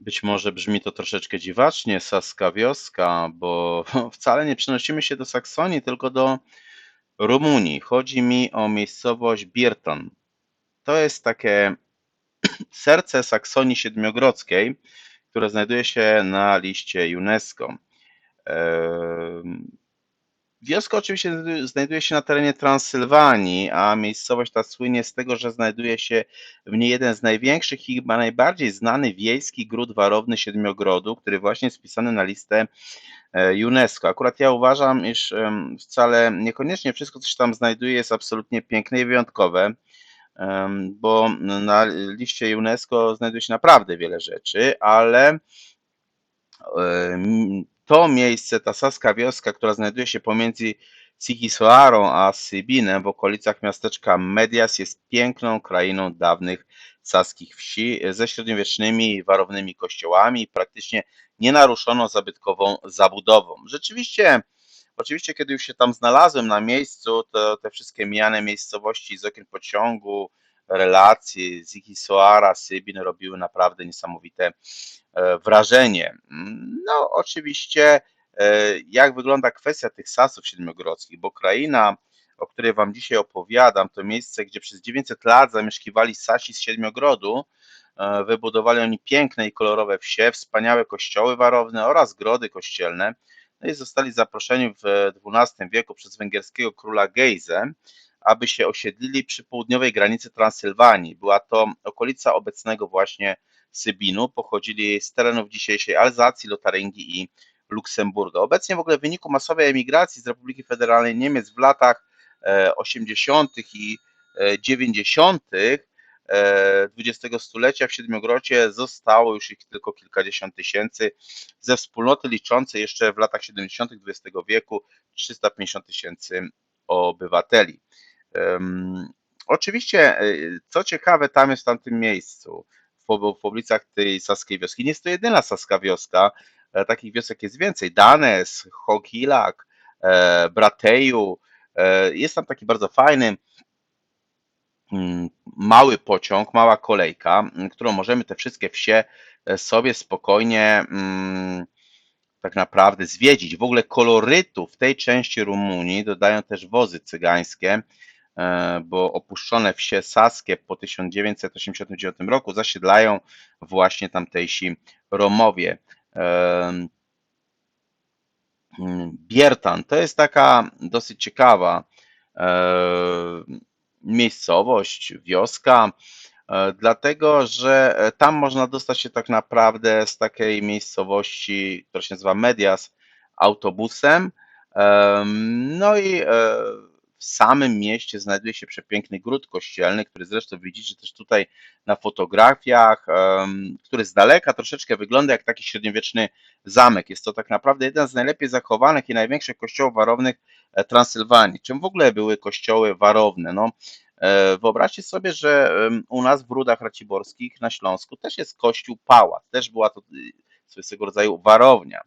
Być może brzmi to troszeczkę dziwacznie, saska wioska, bo wcale nie przenosimy się do Saksonii, tylko do Rumunii. Chodzi mi o miejscowość Birton. To jest takie serce Saksonii Siedmiogrodzkiej, które znajduje się na liście UNESCO. Wioska oczywiście znajduje się na terenie Transylwanii, a miejscowość ta słynie z tego, że znajduje się w niej jeden z największych i chyba najbardziej znany wiejski gród warowny Siedmiogrodu, który właśnie jest wpisany na listę e, UNESCO. Akurat ja uważam, iż wcale niekoniecznie wszystko, co się tam znajduje, jest absolutnie piękne i wyjątkowe, bo na liście UNESCO znajduje się naprawdę wiele rzeczy, ale em, to miejsce, ta saska wioska, która znajduje się pomiędzy Sigissoarą a Sybinem w okolicach miasteczka Medias jest piękną krainą dawnych saskich wsi ze średniowiecznymi warownymi kościołami i praktycznie nienaruszoną zabytkową zabudową. Rzeczywiście, oczywiście kiedy już się tam znalazłem na miejscu, to te wszystkie mijane miejscowości z okien pociągu, relacje Sigissoara, Sybin robiły naprawdę niesamowite e, wrażenie. No, oczywiście, e, jak wygląda kwestia tych sasów siedmiogrodzkich, bo kraina, o której Wam dzisiaj opowiadam, to miejsce, gdzie przez 900 lat zamieszkiwali Sasi z Siedmiogrodu. E, Wybudowali oni piękne i kolorowe wsie, wspaniałe kościoły warowne oraz grody kościelne. No i zostali zaproszeni w XII wieku przez węgierskiego króla Gejzę, aby się osiedlili przy południowej granicy Transylwanii. Była to okolica obecnego właśnie Sybinu, pochodzili z terenów dzisiejszej Alzacji, Lotaryngii i Luksemburga. Obecnie w ogóle w wyniku masowej emigracji z Republiki Federalnej Niemiec w latach e, 80. i e, 90. e, XX stulecia w Siedmiogrodzie zostało już ich tylko kilkadziesiąt tysięcy, ze wspólnoty liczącej jeszcze w latach 70. XX wieku 350 tysięcy obywateli. Oczywiście, e, co ciekawe, tam jest w tamtym miejscu, w, w oblicach tej saskiej wioski. Nie jest to jedyna saska wioska, e, takich wiosek jest więcej. Danes, Hogilak, e, Brateju. Jest tam taki bardzo fajny, mm, mały pociąg, mała kolejka, m, którą możemy te wszystkie wsie sobie spokojnie mm, tak naprawdę zwiedzić. W ogóle kolorytu w tej części Rumunii dodają też wozy cygańskie, bo opuszczone wsie saskie po 1989 roku zasiedlają właśnie tamtejsi Romowie. Em, mm, Biertan to jest taka dosyć ciekawa e, miejscowość, wioska, e, dlatego że e, tam można dostać się tak naprawdę z takiej miejscowości, która się nazywa Medias, autobusem. Em, No i e, w samym mieście znajduje się przepiękny gród kościelny, który zresztą widzicie też tutaj na fotografiach, który z daleka troszeczkę wygląda jak taki średniowieczny zamek. Jest to tak naprawdę jeden z najlepiej zachowanych i największych kościołów warownych e, Transylwanii. Czym w ogóle były kościoły warowne? No, e, wyobraźcie sobie, że u nas w Rudach Raciborskich na Śląsku też jest kościół pałac, też była to swego rodzaju warownia.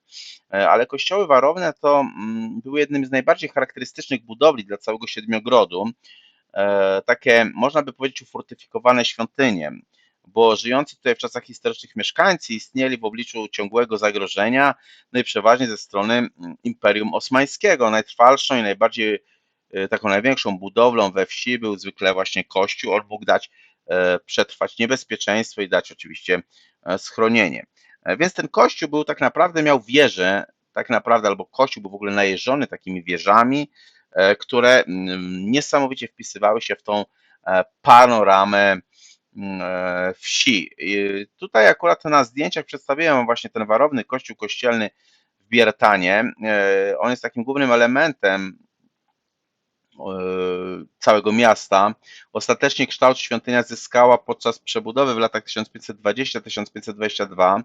E, Ale kościoły warowne to mm, były jednym z najbardziej charakterystycznych budowli dla całego Siedmiogrodu. E, Takie, można by powiedzieć, ufortyfikowane świątynie, bo żyjący tutaj w czasach historycznych mieszkańcy istnieli w obliczu ciągłego zagrożenia, no i przeważnie ze strony mm, Imperium Osmańskiego. Najtrwalszą i najbardziej e, taką największą budowlą we wsi był zwykle właśnie kościół. On mógł dać przetrwać niebezpieczeństwo i dać oczywiście schronienie. E, Więc ten kościół był tak naprawdę, miał wieżę, tak naprawdę, albo kościół był w ogóle najeżdżony takimi wieżami, e, które mm, niesamowicie wpisywały się w tą e, panoramę mm, wsi. I Tutaj akurat na zdjęciach przedstawiłem właśnie ten warowny kościół kościelny w Biertanie. On jest takim głównym elementem całego miasta. Ostatecznie kształt świątynia zyskała podczas przebudowy w latach 1520-1522.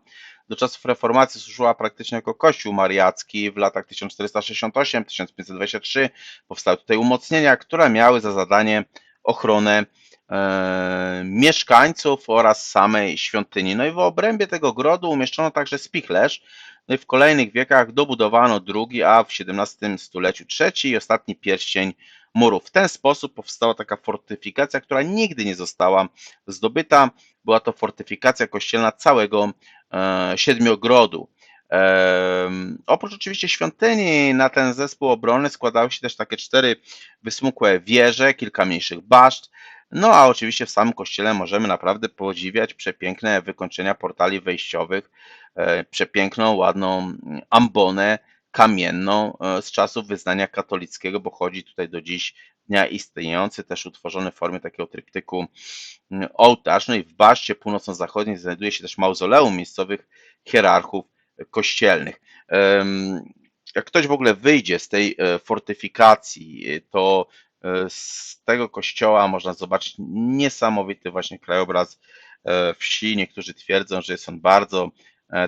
Do czasów reformacji służyła praktycznie jako kościół mariacki. W latach 1468-1523 powstały tutaj umocnienia, które miały za zadanie ochronę e, mieszkańców oraz samej świątyni. No i w obrębie tego grodu umieszczono także spichlerz. No i w kolejnych wiekach dobudowano drugi, a w XVII stuleciu trzeci i ostatni pierścień murów. W ten sposób powstała taka fortyfikacja, która nigdy nie została zdobyta. Była to fortyfikacja kościelna całego e, Siedmiogrodu. Em, Oprócz oczywiście świątyni na ten zespół obronny składały się też takie cztery wysmukłe wieże, kilka mniejszych baszt. No a oczywiście w samym kościele możemy naprawdę podziwiać przepiękne wykończenia portali wejściowych, e, przepiękną, ładną mm, ambonę kamienną e, z czasów wyznania katolickiego, bo chodzi tutaj do dziś dnia istniejący, też utworzony w formie takiego tryptyku mm, ołtarz. No i w baszcie północno-zachodniej znajduje się też mauzoleum miejscowych hierarchów kościelnych. Em, Jak ktoś w ogóle wyjdzie z tej e, fortyfikacji, e, to e, z tego kościoła można zobaczyć niesamowity właśnie krajobraz e, wsi. Niektórzy twierdzą, że jest on bardzo e,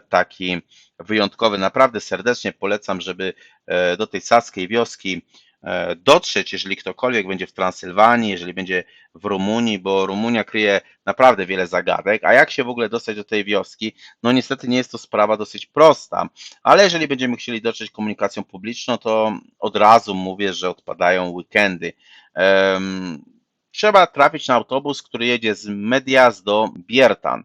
taki wyjątkowy. Naprawdę serdecznie polecam, żeby e, do tej saskiej wioski e, dotrzeć, jeżeli ktokolwiek będzie w Transylwanii, jeżeli będzie w Rumunii, bo Rumunia kryje naprawdę wiele zagadek. A jak się w ogóle dostać do tej wioski? No niestety nie jest to sprawa dosyć prosta, ale jeżeli będziemy chcieli dotrzeć komunikacją publiczną, to od razu mówię, że odpadają weekendy. Trzeba trafić na autobus, który jedzie z Medias do Biertan.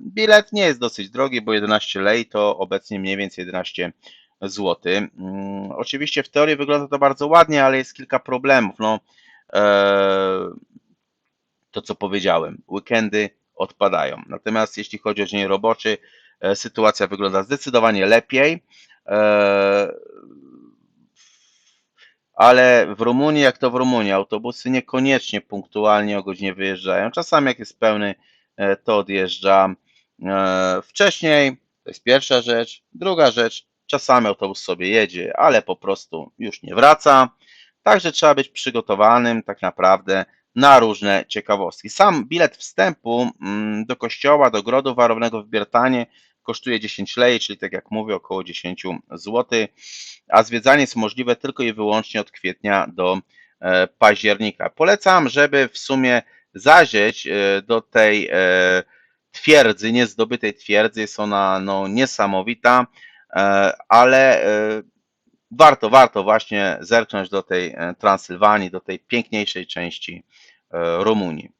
Bilet nie jest dosyć drogi, bo 11 lei to obecnie mniej więcej 11 zł. Oczywiście w teorii wygląda to bardzo ładnie, ale jest kilka problemów. No, e, to co powiedziałem, weekendy odpadają. Natomiast jeśli chodzi o dzień roboczy, e, sytuacja wygląda zdecydowanie lepiej. E, Ale w Rumunii, jak to w Rumunii, autobusy niekoniecznie punktualnie o godzinie wyjeżdżają. Czasami jak jest pełny, to odjeżdża e, wcześniej. To jest pierwsza rzecz. Druga rzecz, czasami autobus sobie jedzie, ale po prostu już nie wraca. Także trzeba być przygotowanym tak naprawdę na różne ciekawostki. Sam bilet wstępu mm, do kościoła, do grodu warownego w Biertanie kosztuje 10 lei, czyli tak jak mówię, około 10 zł, a zwiedzanie jest możliwe tylko i wyłącznie od kwietnia do e, października. Polecam, żeby w sumie zajrzeć e, do tej e, twierdzy, niezdobytej twierdzy. Jest ona no, niesamowita, e, ale warto, warto właśnie zerknąć do tej Transylwanii, do tej piękniejszej części Rumunii.